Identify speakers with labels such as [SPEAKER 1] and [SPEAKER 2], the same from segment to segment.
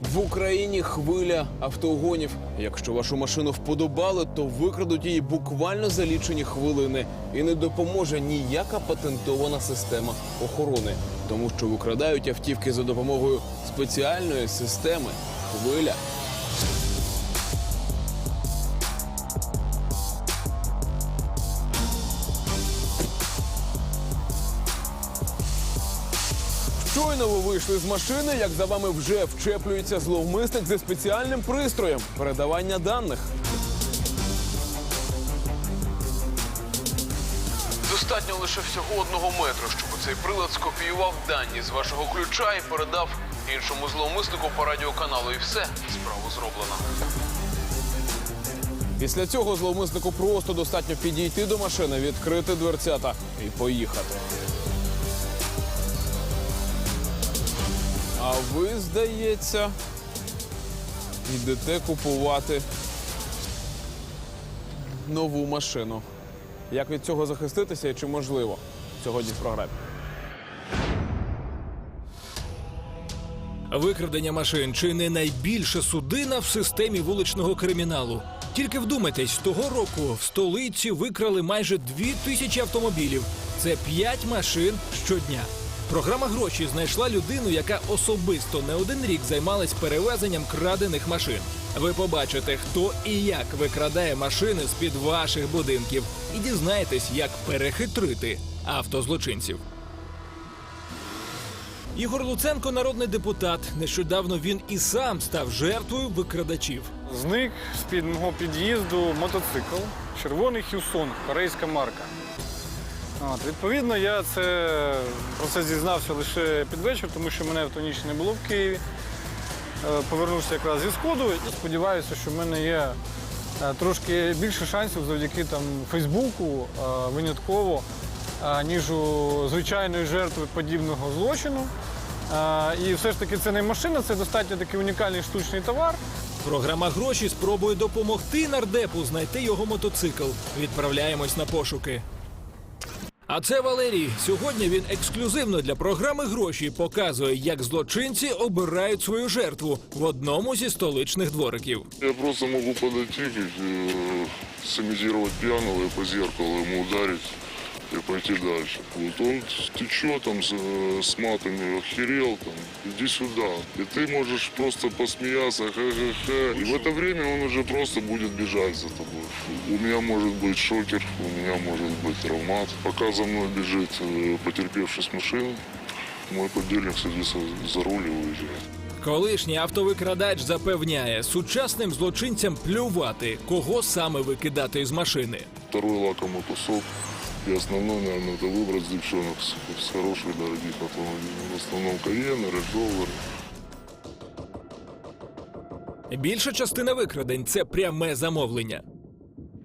[SPEAKER 1] В Україні хвиля автогонів. Якщо вашу машину вподобали, то викрадуть її буквально за лічені хвилини. І не допоможе ніяка патентована система охорони, тому що викрадають автівки за допомогою спеціальної системи хвиля. Щойно ви вийшли з машини, як за вами вже вчеплюється зловмисник зі спеціальним пристроєм передавання даних. Достатньо лише всього одного метру, щоб цей прилад скопіював дані з вашого ключа і передав іншому зловмиснику по радіоканалу. І все, справу зроблено. Після цього зловмиснику просто достатньо підійти до машини, відкрити дверцята і поїхати. А ви, здається, йдете купувати нову машину. Як від цього захиститися і чи можливо сьогодні в програмі?
[SPEAKER 2] Викрадення машин чи не найбільша судина в системі вуличного криміналу. Тільки вдумайтесь, того року в столиці викрали майже дві тисячі автомобілів. Це п'ять машин щодня. Програма гроші знайшла людину, яка особисто не один рік займалась перевезенням крадених машин. Ви побачите, хто і як викрадає машини з під ваших будинків, і дізнаєтесь, як перехитрити автозлочинців. Ігор Луценко, народний депутат. Нещодавно він і сам став жертвою викрадачів.
[SPEAKER 3] Зник з-під мого під'їзду мотоцикл, червоний Хюсон, корейська марка. От, відповідно, я це, про це зізнався лише під вечір, тому що мене в ту ніч не було в Києві. Е, Повернувся якраз зі сходу і сподіваюся, що в мене є е, трошки більше шансів завдяки там, Фейсбуку е, винятково, ніж у звичайної жертви подібного злочину. І все ж таки це не машина, це достатньо такий унікальний штучний товар.
[SPEAKER 2] Програма гроші спробує допомогти нардепу знайти його мотоцикл. Відправляємось на пошуки. А це Валерій. Сьогодні він ексклюзивно для програми гроші показує, як злочинці обирають свою жертву в одному зі столичних двориків.
[SPEAKER 4] Я просто могу подойти, як, э, сымитировать пьяного по зеркалу ему ударить и пойти дальше. Вот он, ты чё там с, э, с матами охерел там, иди сюда. И ты можешь просто посмеяться, ха-ха-ха. И в это время он уже просто будет бежать за тобой. У меня может быть шокер, у меня может быть травмат. Пока за мной бежит э, потерпевший с машины, мой подельник садится за руль и уезжает.
[SPEAKER 2] Колишній автовикрадач запевняє, сучасним злочинцям плювати, кого саме викидати з машини.
[SPEAKER 4] Второй лакомый кусок. И основной, наверное, это выбрать девчонок с, с хороших дорогих автомобилей. В основном Каены, Редж
[SPEAKER 2] Більша частина викрадень це пряме замовлення.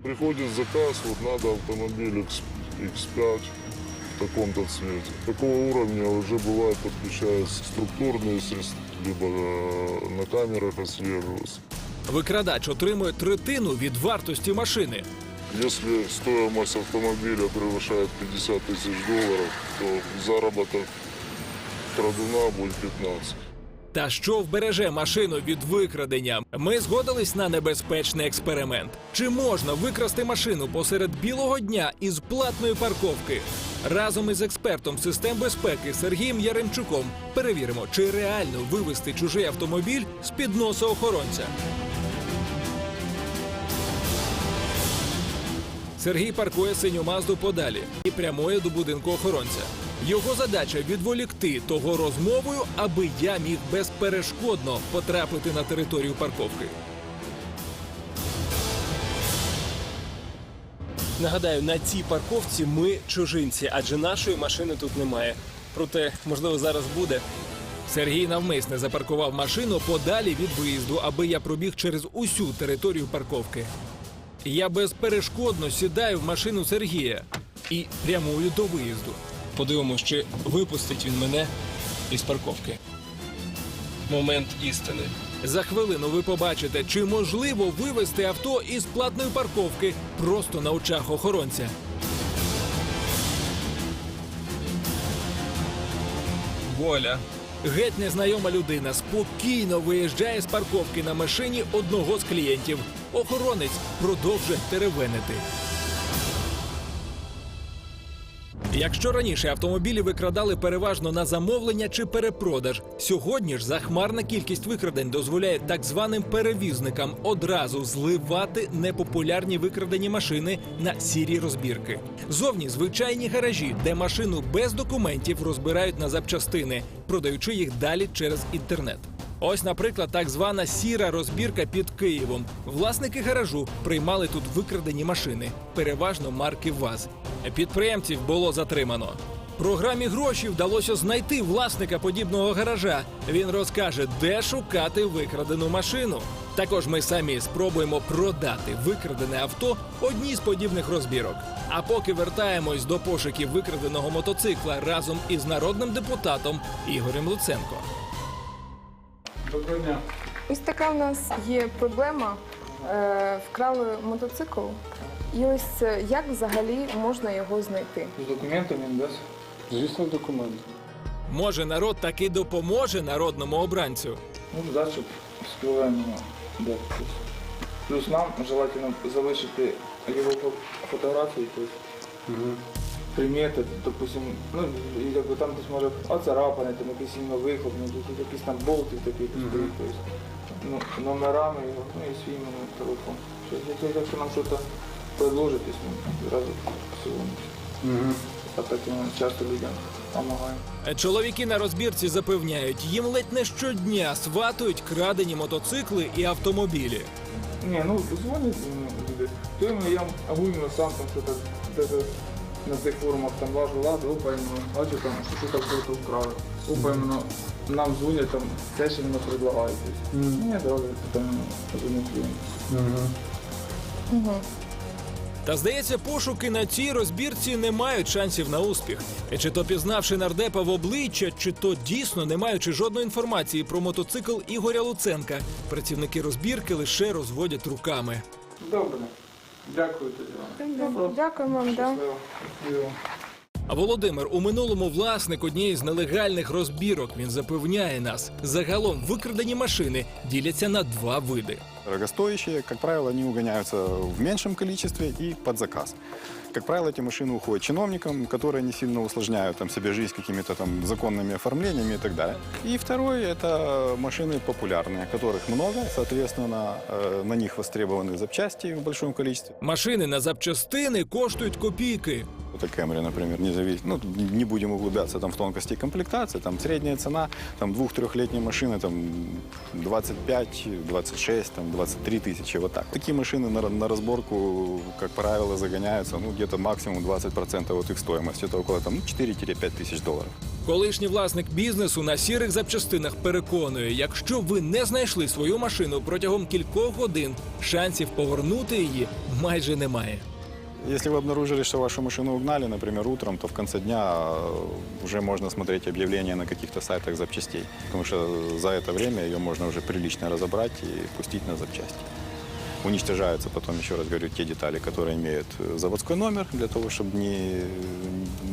[SPEAKER 4] Приходит заказ, вот надо автомобиль X, X5 в таком-то цвете. Такого уровня уже бывает подключаются структурные средства, либо э, на камерах отслеживаются.
[SPEAKER 2] Викрадач отримує третину від вартості машини.
[SPEAKER 4] Если стоимость автомобиля превышает 50 тысяч долларов, то заработок крадуна будет 15.
[SPEAKER 2] Та що вбереже машину від викрадення? Ми згодились на небезпечний експеримент. Чи можна викрасти машину посеред білого дня із платної парковки? Разом із експертом систем безпеки Сергієм Яремчуком перевіримо, чи реально вивести чужий автомобіль з під носа охоронця. Сергій паркує синю мазду подалі і прямує до будинку охоронця. Його задача відволікти того розмовою, аби я міг безперешкодно потрапити на територію парковки.
[SPEAKER 5] Нагадаю, на цій парковці ми чужинці, адже нашої машини тут немає. Проте, можливо, зараз буде.
[SPEAKER 2] Сергій навмисне запаркував машину подалі від виїзду, аби я пробіг через усю територію парковки. Я безперешкодно сідаю в машину Сергія і прямую до виїзду.
[SPEAKER 5] Подивимось, чи випустить він мене із парковки. Момент істини.
[SPEAKER 2] За хвилину ви побачите, чи можливо вивезти авто із платної парковки просто на очах охоронця.
[SPEAKER 5] Воля.
[SPEAKER 2] Геть незнайома людина спокійно виїжджає з парковки на машині одного з клієнтів. Охоронець продовжує теревенити. Якщо раніше автомобілі викрадали переважно на замовлення чи перепродаж, сьогодні ж захмарна кількість викрадень дозволяє так званим перевізникам одразу зливати непопулярні викрадені машини на сірі розбірки. Зовні звичайні гаражі, де машину без документів розбирають на запчастини, продаючи їх далі через інтернет. Ось, наприклад, так звана сіра розбірка під Києвом. Власники гаражу приймали тут викрадені машини, переважно марки ВАЗ. Підприємців було затримано. Програмі гроші вдалося знайти власника подібного гаража. Він розкаже, де шукати викрадену машину. Також ми самі спробуємо продати викрадене авто одній з подібних розбірок. А поки вертаємось до пошуків викраденого мотоцикла разом із народним депутатом Ігорем Луценко.
[SPEAKER 3] Доброго дня.
[SPEAKER 6] Ось така в нас є проблема. Е, Вкрали мотоцикл. І ось е, як взагалі можна його знайти?
[SPEAKER 3] З документами він дасть? Звісно, документи.
[SPEAKER 2] Може, народ таки допоможе народному обранцю.
[SPEAKER 7] Ну, да, співаємо де. Плюс нам желательно залишити його фо- фотографії, тобто примети, допустим, ну, і якби там десь може оцарапане, там якийсь іменно вихлоп, ну, якийсь там болтик такий стоїть, тобто, ну, номерами його, ну і свій номер телефон. Якщо, якщо нам щось предложить, ми зразу сьогодні. А так ми часто людям допомагаємо.
[SPEAKER 2] Чоловіки на розбірці запевняють, їм ледь не щодня сватують крадені мотоцикли і автомобілі.
[SPEAKER 7] Не, ну дзвонять мені люди. То іменно я могу сам там даже на цих форумах там важу ладу, опа іменно, бачу там, що там хто вкрали. Опа іменно нам дзвонять там, те, що іменно предлагають. Ні, добре, це там один клієнт.
[SPEAKER 2] Та здається, пошуки на цій розбірці не мають шансів на успіх. І Чи то пізнавши нардепа в обличчя, чи то дійсно не маючи жодної інформації про мотоцикл Ігоря Луценка, працівники розбірки лише розводять руками.
[SPEAKER 7] Добре. Дякую тоді вам.
[SPEAKER 6] Дякую вам, да.
[SPEAKER 7] Щасливо.
[SPEAKER 2] Володимир у минулому власник однієї з нелегальних розбірок. Він запевняє нас. Загалом викрадені машини діляться на два види
[SPEAKER 8] Дорогостоящие, как правило, они угоняются в меньшем количестве и под заказ. Как правило, эти машины уходят чиновникам, которые не сильно усложняют там, себе жизнь какими-то там законными оформлениями и так далее. И второе – это машины популярные, которых много, соответственно, э, на них востребованы запчасти в большом количестве.
[SPEAKER 2] Машини на запчастини коштують копійки.
[SPEAKER 8] Это Camry, например, не зависит. Ну, не будем углубляться там в тонкости комплектации. Там средняя цена там двух-трехлетней машины там 25, 26, там 23 тысячи, вот так. Такие машины на, на разборку, как правило, загоняются, ну, где-то максимум 20% от их стоимости. Это около там ну, 4-5 тысяч долларов.
[SPEAKER 2] Колишній власник бізнесу на сірих запчастинах переконує, якщо ви не знайшли свою машину протягом кількох годин, шансів повернути її майже немає.
[SPEAKER 8] Если вы обнаружили, что вашу машину угнали, например, утром, то в конце дня э, уже можно смотреть объявления на каких-то сайтах запчастей. Потому что за это время ее можно уже прилично разобрать и пустить на запчасти. Уничтожаются потом, еще раз говорю, те детали, которые имеют э, заводской номер, для того, чтобы не,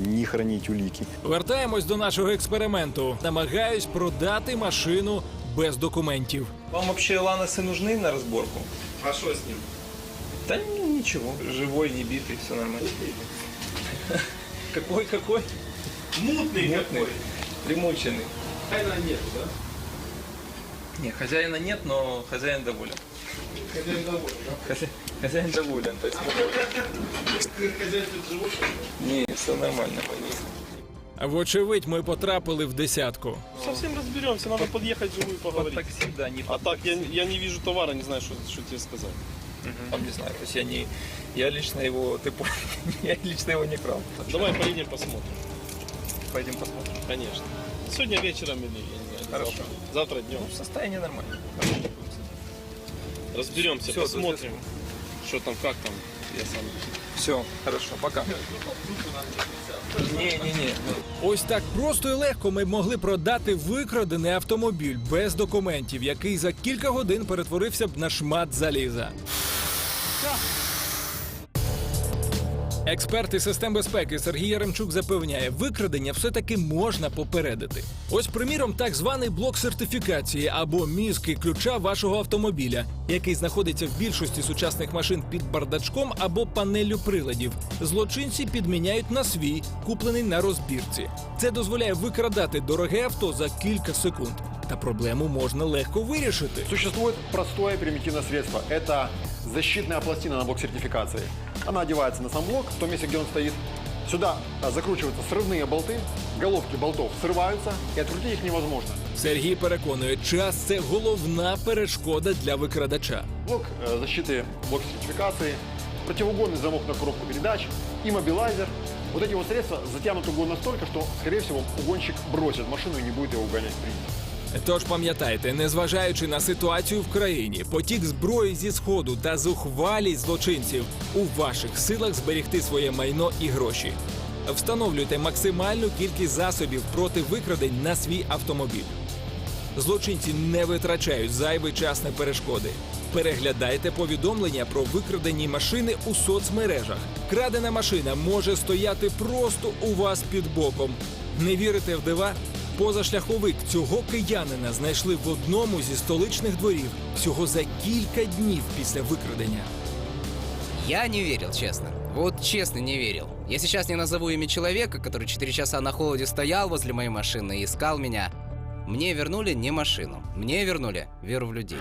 [SPEAKER 8] не хранить улики.
[SPEAKER 2] Вертаємось до нашого експерименту. Намагаюсь продати машину без документів.
[SPEAKER 9] Вам вообще ланосы нужны на разборку?
[SPEAKER 5] А що з ним?
[SPEAKER 9] Да ну, ничего, живой, не битый, все нормально.
[SPEAKER 5] Какой, какой? Мутный,
[SPEAKER 9] Мутный, примученный.
[SPEAKER 5] Хозяина нет, да?
[SPEAKER 9] Не, хозяина нет, но хозяин доволен.
[SPEAKER 5] Хозяин доволен, да?
[SPEAKER 9] Хозя- Хозяин доволен, то есть.
[SPEAKER 5] Хозяин тут живут?
[SPEAKER 9] Не, все нормально.
[SPEAKER 2] Вочевидь, ми потрапили в десятку.
[SPEAKER 10] Совсем разберемся, надо подъехать живую
[SPEAKER 9] Вот
[SPEAKER 10] поговорить.
[SPEAKER 9] так всегда, не
[SPEAKER 10] А так я, я не вижу товара, не знаю, что, что тебе сказать.
[SPEAKER 9] Там не знаю, то есть я не, я лично его, ты понял, я лично его не крал.
[SPEAKER 10] Давай поедем посмотрим.
[SPEAKER 9] Пойдем посмотрим.
[SPEAKER 10] Конечно. Сегодня вечером или я не знаю,
[SPEAKER 9] Хорошо.
[SPEAKER 10] завтра. Завтра днем.
[SPEAKER 9] Ну, состояние нормальное.
[SPEAKER 10] Разберемся,
[SPEAKER 9] Всё,
[SPEAKER 10] посмотрим, что там, как там. Я сам.
[SPEAKER 9] Все, хорошо, пока. Ні, ні, ні.
[SPEAKER 2] Ось так просто і легко ми могли продати викрадений автомобіль без документів, який за кілька годин перетворився б на шмат заліза. Експерт із систем безпеки Сергій Яремчук запевняє, викрадення все-таки можна попередити. Ось, приміром, так званий блок сертифікації або мізки ключа вашого автомобіля, який знаходиться в більшості сучасних машин під бардачком або панеллю приладів. Злочинці підміняють на свій, куплений на розбірці. Це дозволяє викрадати дороге авто за кілька секунд. Та проблему можна легко вирішити.
[SPEAKER 11] Существует простое примитивное средство. Это защитная пластина на блок сертификации. Она одевается на сам блок, в том месте, где он стоит. Сюда а, закручиваются срывные болты, головки болтов срываются, и открутить их невозможно.
[SPEAKER 2] Сергій переконує, час це головна перешкода для викрадача.
[SPEAKER 11] Блок э, защиты, блок сертификации, противоугонный замок на коробку передач, иммобилайзер. Вот эти вот средства затянут угон настолько, что, скорее всего, угонщик бросит машину и не будет его угонять в принципе.
[SPEAKER 2] Тож пам'ятайте, незважаючи на ситуацію в країні, потік зброї зі сходу та зухвалість злочинців, у ваших силах зберегти своє майно і гроші. Встановлюйте максимальну кількість засобів проти викрадень на свій автомобіль. Злочинці не витрачають зайвий час на перешкоди. Переглядайте повідомлення про викрадені машини у соцмережах. Крадена машина може стояти просто у вас під боком. Не вірите в дива? Позашляховик цього киянина знайшли в одному зі столичних дворів всього за кілька днів після викрадення.
[SPEAKER 12] Я не верил, честно. Вот честно не верил. Я сейчас не назову имя человека, который 4 часа на холоде стоял возле моей машины и искал меня. Мне вернули не машину. Мне вернули веру в людей.